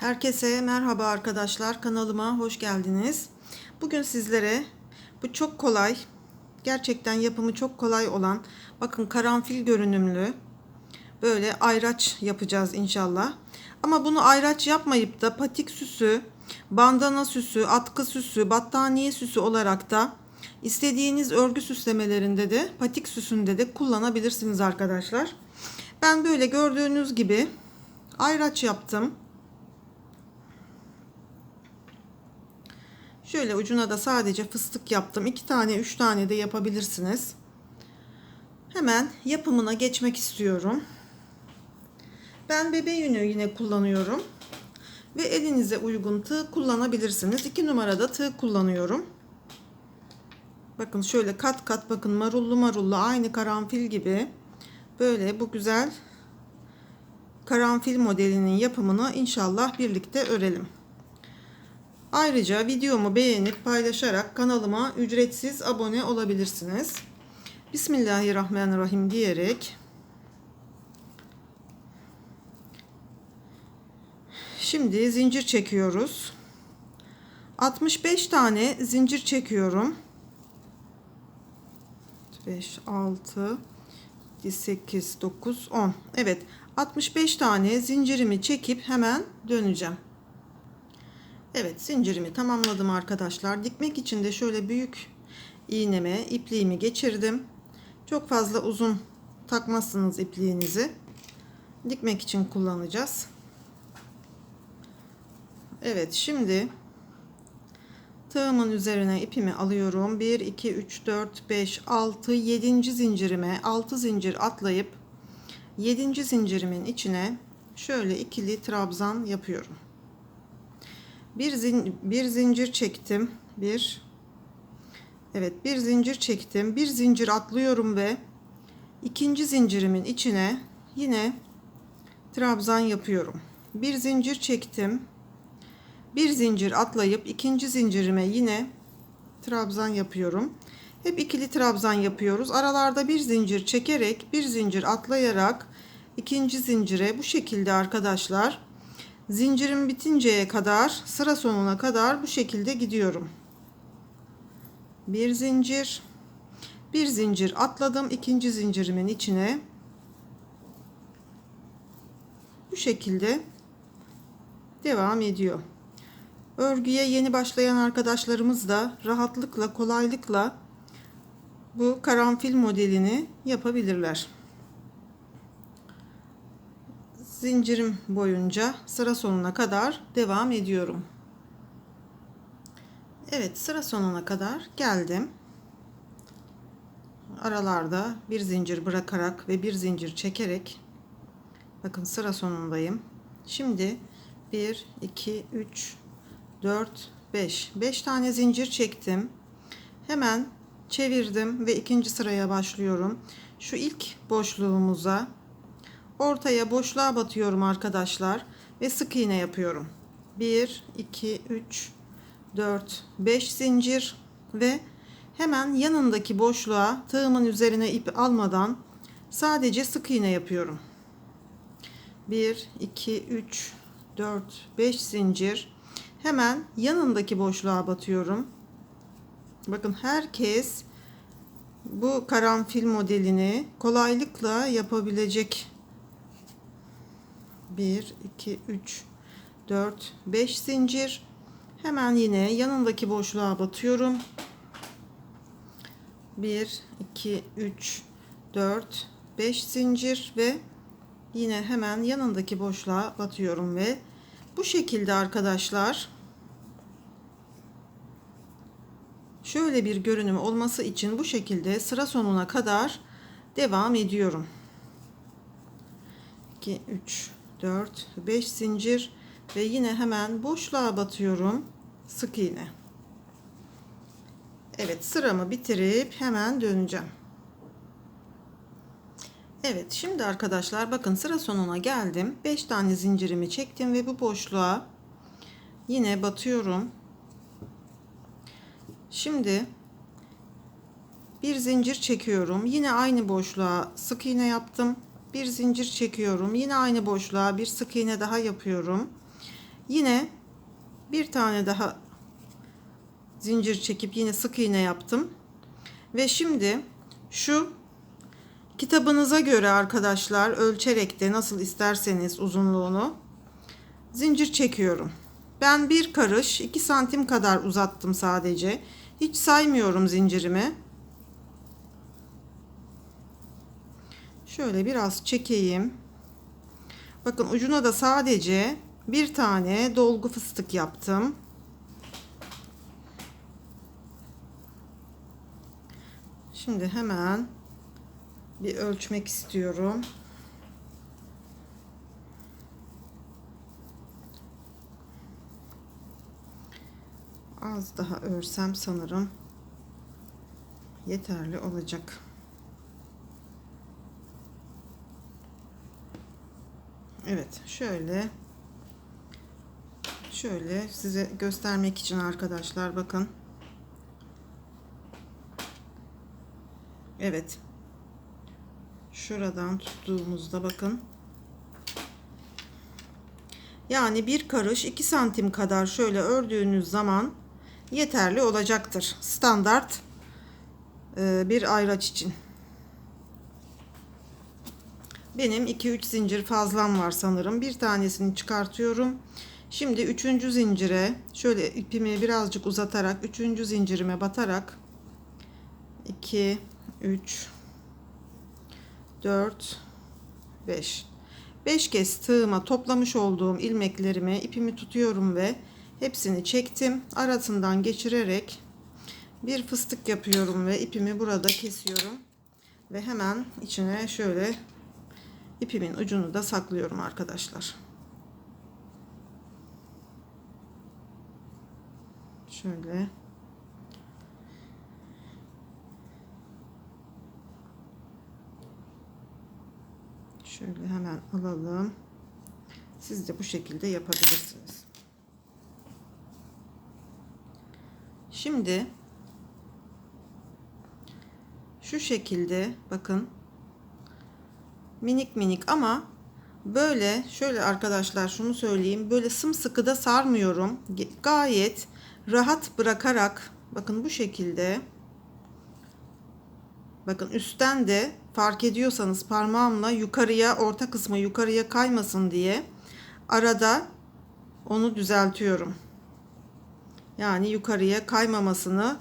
Herkese merhaba arkadaşlar. Kanalıma hoş geldiniz. Bugün sizlere bu çok kolay, gerçekten yapımı çok kolay olan, bakın karanfil görünümlü böyle ayraç yapacağız inşallah. Ama bunu ayraç yapmayıp da patik süsü, bandana süsü, atkı süsü, battaniye süsü olarak da istediğiniz örgü süslemelerinde de patik süsünde de kullanabilirsiniz arkadaşlar. Ben böyle gördüğünüz gibi ayraç yaptım. Şöyle ucuna da sadece fıstık yaptım. 2 tane 3 tane de yapabilirsiniz. Hemen yapımına geçmek istiyorum. Ben bebe yünü yine kullanıyorum. Ve elinize uygun tığ kullanabilirsiniz. 2 numarada tığ kullanıyorum. Bakın şöyle kat kat bakın marullu marullu aynı karanfil gibi. Böyle bu güzel karanfil modelinin yapımını inşallah birlikte örelim. Ayrıca videomu beğenip paylaşarak kanalıma ücretsiz abone olabilirsiniz. Bismillahirrahmanirrahim diyerek Şimdi zincir çekiyoruz. 65 tane zincir çekiyorum. 5 6 8 9 10. Evet, 65 tane zincirimi çekip hemen döneceğim. Evet zincirimi tamamladım arkadaşlar. Dikmek için de şöyle büyük iğneme ipliğimi geçirdim. Çok fazla uzun takmazsınız ipliğinizi. Dikmek için kullanacağız. Evet şimdi tığımın üzerine ipimi alıyorum. 1, 2, 3, 4, 5, 6, 7. zincirime 6 zincir atlayıp 7. zincirimin içine şöyle ikili trabzan yapıyorum bir, zin, bir zincir çektim bir evet bir zincir çektim. Bir zincir atlıyorum ve ikinci zincirimin içine yine trabzan yapıyorum. Bir zincir çektim bir zincir atlayıp ikinci zincirime yine trabzan yapıyorum. Hep ikili trabzan yapıyoruz. Aralarda bir zincir çekerek bir zincir atlayarak ikinci zincire bu şekilde arkadaşlar Zincirim bitinceye kadar sıra sonuna kadar bu şekilde gidiyorum. Bir zincir, bir zincir atladım ikinci zincirimin içine. Bu şekilde devam ediyor. Örgüye yeni başlayan arkadaşlarımız da rahatlıkla, kolaylıkla bu karanfil modelini yapabilirler zincirim boyunca sıra sonuna kadar devam ediyorum. Evet sıra sonuna kadar geldim. Aralarda bir zincir bırakarak ve bir zincir çekerek bakın sıra sonundayım. Şimdi 1 2 3 4 5 5 tane zincir çektim. Hemen çevirdim ve ikinci sıraya başlıyorum. Şu ilk boşluğumuza ortaya boşluğa batıyorum arkadaşlar ve sık iğne yapıyorum. 1 2 3 4 5 zincir ve hemen yanındaki boşluğa tığımın üzerine ip almadan sadece sık iğne yapıyorum. 1 2 3 4 5 zincir. Hemen yanındaki boşluğa batıyorum. Bakın herkes bu karanfil modelini kolaylıkla yapabilecek 1 2 3 4 5 zincir. Hemen yine yanındaki boşluğa batıyorum. 1 2 3 4 5 zincir ve yine hemen yanındaki boşluğa batıyorum ve bu şekilde arkadaşlar şöyle bir görünüm olması için bu şekilde sıra sonuna kadar devam ediyorum. 2 3 4 5 zincir ve yine hemen boşluğa batıyorum. Sık iğne. Evet sıramı bitirip hemen döneceğim. Evet şimdi arkadaşlar bakın sıra sonuna geldim. 5 tane zincirimi çektim ve bu boşluğa yine batıyorum. Şimdi bir zincir çekiyorum. Yine aynı boşluğa sık iğne yaptım bir zincir çekiyorum yine aynı boşluğa bir sık iğne daha yapıyorum Yine bir tane daha zincir çekip yine sık iğne yaptım. Ve şimdi şu kitabınıza göre arkadaşlar ölçerek de nasıl isterseniz uzunluğunu zincir çekiyorum. Ben bir karış 2 santim kadar uzattım sadece. Hiç saymıyorum zincirimi. Şöyle biraz çekeyim. Bakın ucuna da sadece bir tane dolgu fıstık yaptım. Şimdi hemen bir ölçmek istiyorum. Az daha örsem sanırım yeterli olacak. Evet şöyle şöyle size göstermek için arkadaşlar bakın. Evet. Şuradan tuttuğumuzda bakın. Yani bir karış 2 santim kadar şöyle ördüğünüz zaman yeterli olacaktır. Standart e, bir ayraç için. Benim 2-3 zincir fazlam var sanırım. Bir tanesini çıkartıyorum. Şimdi üçüncü zincire şöyle ipimi birazcık uzatarak üçüncü zincirime batarak 2 3 4 5 5 kez tığıma toplamış olduğum ilmeklerimi ipimi tutuyorum ve hepsini çektim. Arasından geçirerek bir fıstık yapıyorum ve ipimi burada kesiyorum. Ve hemen içine şöyle ipimin ucunu da saklıyorum arkadaşlar. Şöyle Şöyle hemen alalım. Siz de bu şekilde yapabilirsiniz. Şimdi şu şekilde bakın minik minik ama böyle şöyle arkadaşlar şunu söyleyeyim böyle sımsıkı da sarmıyorum gayet rahat bırakarak bakın bu şekilde bakın üstten de fark ediyorsanız parmağımla yukarıya orta kısmı yukarıya kaymasın diye arada onu düzeltiyorum. Yani yukarıya kaymamasını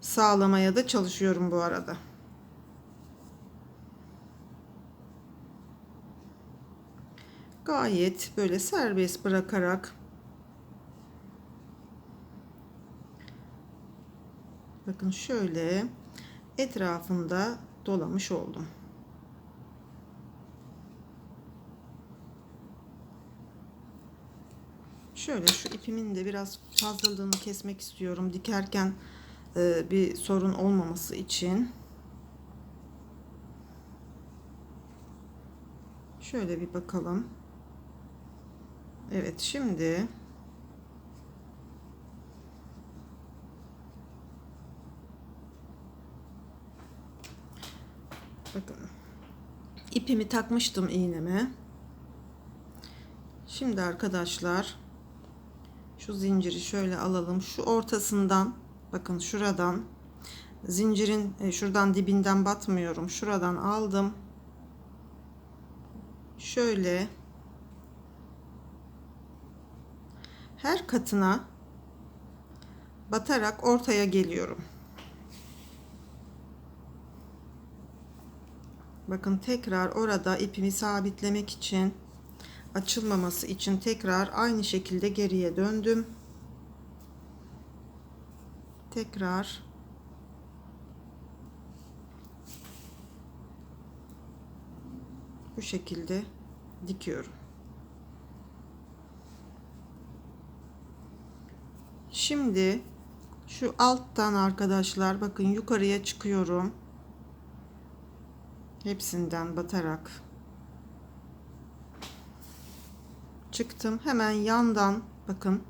sağlamaya da çalışıyorum bu arada. Gayet böyle serbest bırakarak bakın şöyle etrafında dolamış oldum. Şöyle şu ipimin de biraz fazlalığını kesmek istiyorum. Dikerken e, bir sorun olmaması için. Şöyle bir bakalım. Evet şimdi bakın ipimi takmıştım iğneme. Şimdi arkadaşlar şu zinciri şöyle alalım. Şu ortasından bakın şuradan zincirin e, şuradan dibinden batmıyorum. Şuradan aldım. Şöyle her katına batarak ortaya geliyorum. Bakın tekrar orada ipimi sabitlemek için açılmaması için tekrar aynı şekilde geriye döndüm. Tekrar bu şekilde dikiyorum. Şimdi şu alttan arkadaşlar bakın yukarıya çıkıyorum. Hepsinden batarak çıktım. Hemen yandan bakın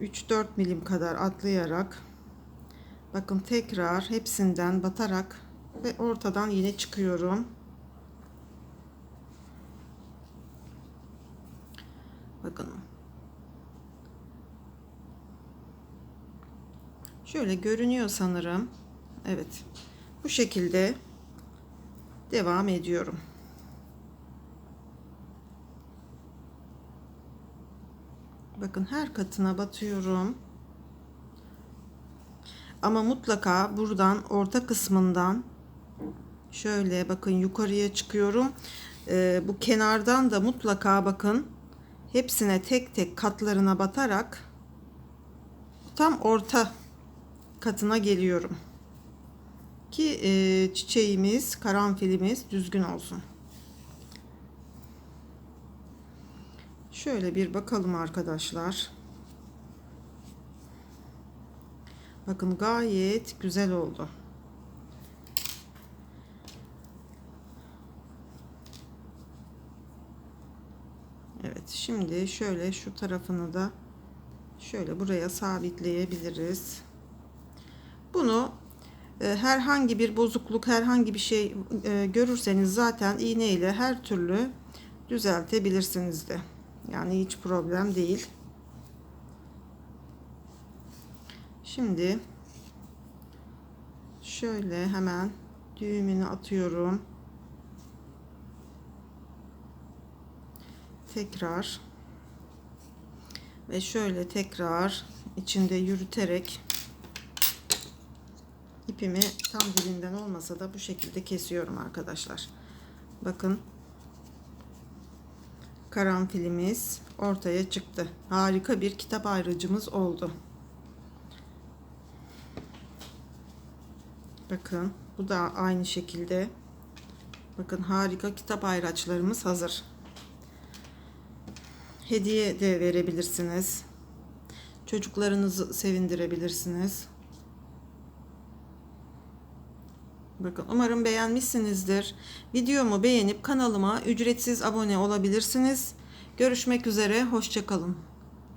3-4 milim kadar atlayarak bakın tekrar hepsinden batarak ve ortadan yine çıkıyorum. Bakın. Şöyle görünüyor sanırım. Evet. Bu şekilde devam ediyorum. Bakın her katına batıyorum. Ama mutlaka buradan orta kısmından şöyle bakın yukarıya çıkıyorum. Ee, bu kenardan da mutlaka bakın hepsine tek tek katlarına batarak tam orta katına geliyorum. Ki e, çiçeğimiz, karanfilimiz düzgün olsun. Şöyle bir bakalım arkadaşlar. Bakın gayet güzel oldu. Evet şimdi şöyle şu tarafını da şöyle buraya sabitleyebiliriz. Bunu e, herhangi bir bozukluk herhangi bir şey e, görürseniz zaten iğne ile her türlü düzeltebilirsiniz de. Yani hiç problem değil. Şimdi şöyle hemen düğümünü atıyorum. Tekrar ve şöyle tekrar içinde yürüterek ipimi tam dibinden olmasa da bu şekilde kesiyorum arkadaşlar. Bakın karanfilimiz ortaya çıktı. Harika bir kitap ayrıcımız oldu. Bakın bu da aynı şekilde. Bakın harika kitap ayraçlarımız hazır. Hediye de verebilirsiniz. Çocuklarınızı sevindirebilirsiniz. Bakın umarım beğenmişsinizdir. Videomu beğenip kanalıma ücretsiz abone olabilirsiniz. Görüşmek üzere. Hoşçakalın.